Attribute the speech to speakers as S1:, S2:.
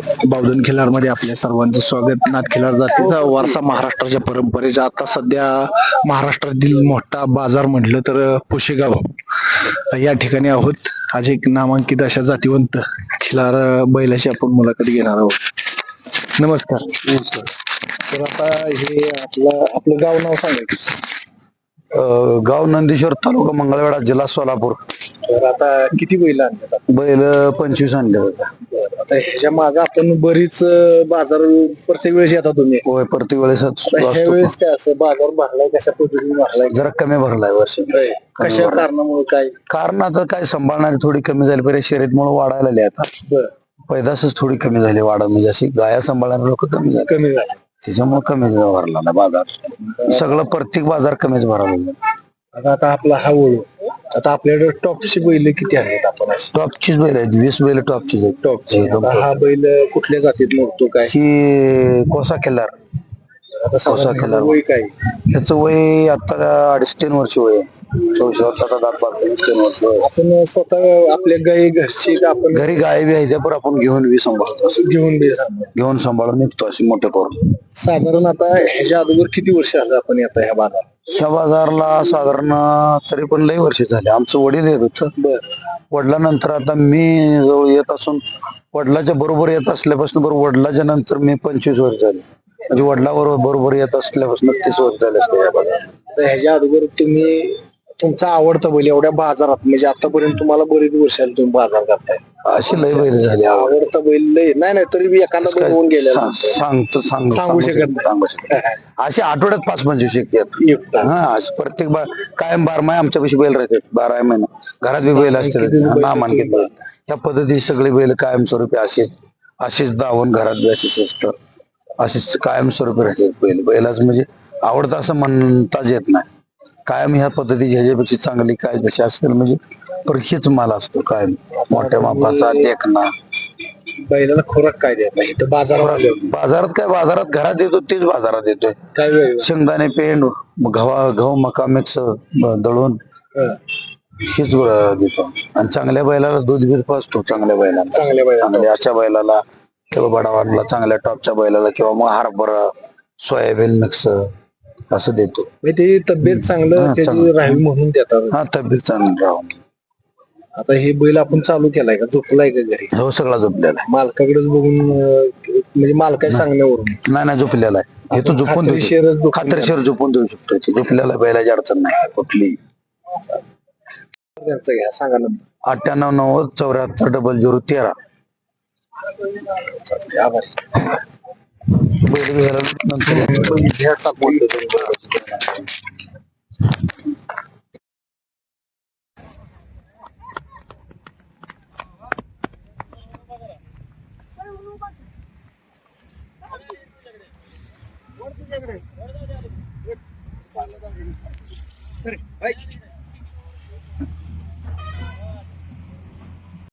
S1: बावधन खिलारमध्ये आपल्या सर्वांचं स्वागत. नाथ खिलार जातीचा वारसा महाराष्ट्राच्या परंपरेचा. आता सध्या महाराष्ट्रातील मोठा बाजार म्हटलं तर पुशेगाव. या ठिकाणी आहोत. आज एक नामांकित अशा जातीवंत खिलार बैलाची आपण मुलाखत घेणार आहोत. नमस्कार. नमस्कार तर आता हे आपलं आपलं गाव नाव
S2: सांगायचं गाव नंदीश्वर तालुका मंगळवेढा जिल्हा सोलापूर.
S1: तर आता किती बैल आपण?
S2: बैल पंचवीस आणले होते.
S1: बरं, आता ह्याच्या मागे आपण बरीच अं, बाजार प्रत्येक वेळेस येतात तुम्ही.
S2: होय प्रत्येक वेळेस
S1: आता ह्या वेळेस काय असं बाजार भरलाय कशा पद्धतीने भरलाय?
S2: जरा कमी भरलाय वर्ष.
S1: कशा कारणामुळे काय?
S2: कारण आता काय सांभाळणारी थोडी कमी झाली पाहिजे शर्यतमुळे वाढायला लागली आता.
S1: बर.
S2: पैदासच थोडी कमी झाली वाढ म्हणजे अशी गाया सांभाळणारे लोक कमी झाले.
S1: कमी झालं.
S2: त्याच्यामुळे कमी भरला ना बाजार. सगळं प्रत्येक बाजार कमीच भरायला लागले.
S1: आता आता आपला हा वळू आता आपल्याकडे टॉपची बैल किती आहेत आपण अशी?
S2: टॉपचीच बैल आहेत वीस बैल टॉपचीच आहेत.
S1: टॉपची.
S2: एकदम
S1: आता हा बैल कुठल्या जातीत मोडतो काय?
S2: ही कोसा किल्लार
S1: आता साधारण
S2: कलर.
S1: वय काय?
S2: त्याचं वय आता अडीच तीन वर्ष वय आहे. चौशे दात तीन वर्ष.
S1: आपण स्वतः आपल्या गाई घरची का आपण
S2: घरी गाय बी आहे त्या पण आपण घेऊन बी सांभाळतो. असं.
S1: घेऊन बी
S2: घेऊन सांभाळून निघतो अशी मोठे करून
S1: साधारण आता ह्याच्या अगोदर किती वर्ष आलं आपण येतो ह्या बाजारात?
S2: ह्या बाजारला साधारण तरी पण लई वर्ष झाले. आमचं वडील येत होतं.
S1: बर.
S2: वडिलानंतर आता मी जवळ येत असून वडिलाच्या बरोबर येत असल्यापासून बरोबर वडिलाच्या नंतर मी पंचवीस वर्ष झाले. म्हणजे वडिलाबरोबर बरोबर येत असल्यापासून तीस वर्ष झाले असते या बाजारात.
S1: तर ह्याच्या अगोदर तुम्ही तुमचा आवडता बैल एवढ्या बाजारात म्हणजे आतापर्यंत तुम्हाला बरीच वर्ष आली तुम्ही बाजार करताय.
S2: अशी लई बैल झाली. आवड
S1: आवडता बैल लय नाही नाही तरी बी एखादा बैल होऊन गेलेला
S2: सांग- सांगतो सांग
S1: सांगू शकत नाही.
S2: सांगू शकत. नाही. अशी आठवड्यात पाच पंचवीस येतात
S1: एकटा
S2: हा अशी प्रत्येक बा कायम बारमाही आमच्यापाशी बैल राहतात बारा महिना. घरात बी बैल असतात नामांकित बैल त्या पद्धतीने सगळे बैल कायमस्वरूपी असेच असेच दावून घरात बी असेच असतात. असेच कायमस्वरूपी राहतात बैल. बैलाच म्हणजे आवडतं असं म्हणताच येत नाही. कायम ह्या पद्धती ह्याच्यापेक्षा चांगली काय जशी असेल म्हणजे हीच माल असतो कायम. मोठ्या मापाचा देखना
S1: बैलाला खोराक काय देत नाही? तर बाजारात आल्यावर.
S2: बाजारात काय? बाजारात घरात येतो तेच बाजारात येतोय
S1: काय वेळ
S2: शेंगदाणे पेंड गव्हा गहू मका मिक्स दळून. हेच देतो. आणि चांगल्या बैलाला दूध बीध पाचतो चांगल्या बैलाला.
S1: चांगल्या बैलाला.
S2: चांगल्या अशा बैलाला किंवा बडावाडला चांगल्या टॉपच्या बैलाला किंवा मग हरभरा सोयाबीन मिक्स. असं देतो.
S1: म्हणजे ते तब्येत चांगलं त्याची. राहावी म्हणून देतात.
S2: हा तब्येत चांगली राहून.
S1: आता हे बैल आपण चालू केलाय का? झोपलाय का घरी?
S2: हो सगळा झोपलेला आहे.
S1: मालकाकडेच बघून अं, म्हणजे मालकाच्या सांगण्यावरून.
S2: नाही नाही झोपलेला आहे. हे तो झोपून देऊ
S1: खात्रीशीरच
S2: शकतो.
S1: झोपून
S2: खात्रीशीर झोपून देऊ शकतो. इथे. झोपलेला बैलाची अडचण नाही कुठली.
S1: त्यांचं घ्या सांगा नंबर
S2: अठ्ठ्याण्णव नव्वद चौऱ्याहत्तर डबल झिरो तेरा.
S1: चालतंय, आभारी.
S2: बैल घ्यायला नंतर
S1: घ्या टाकून.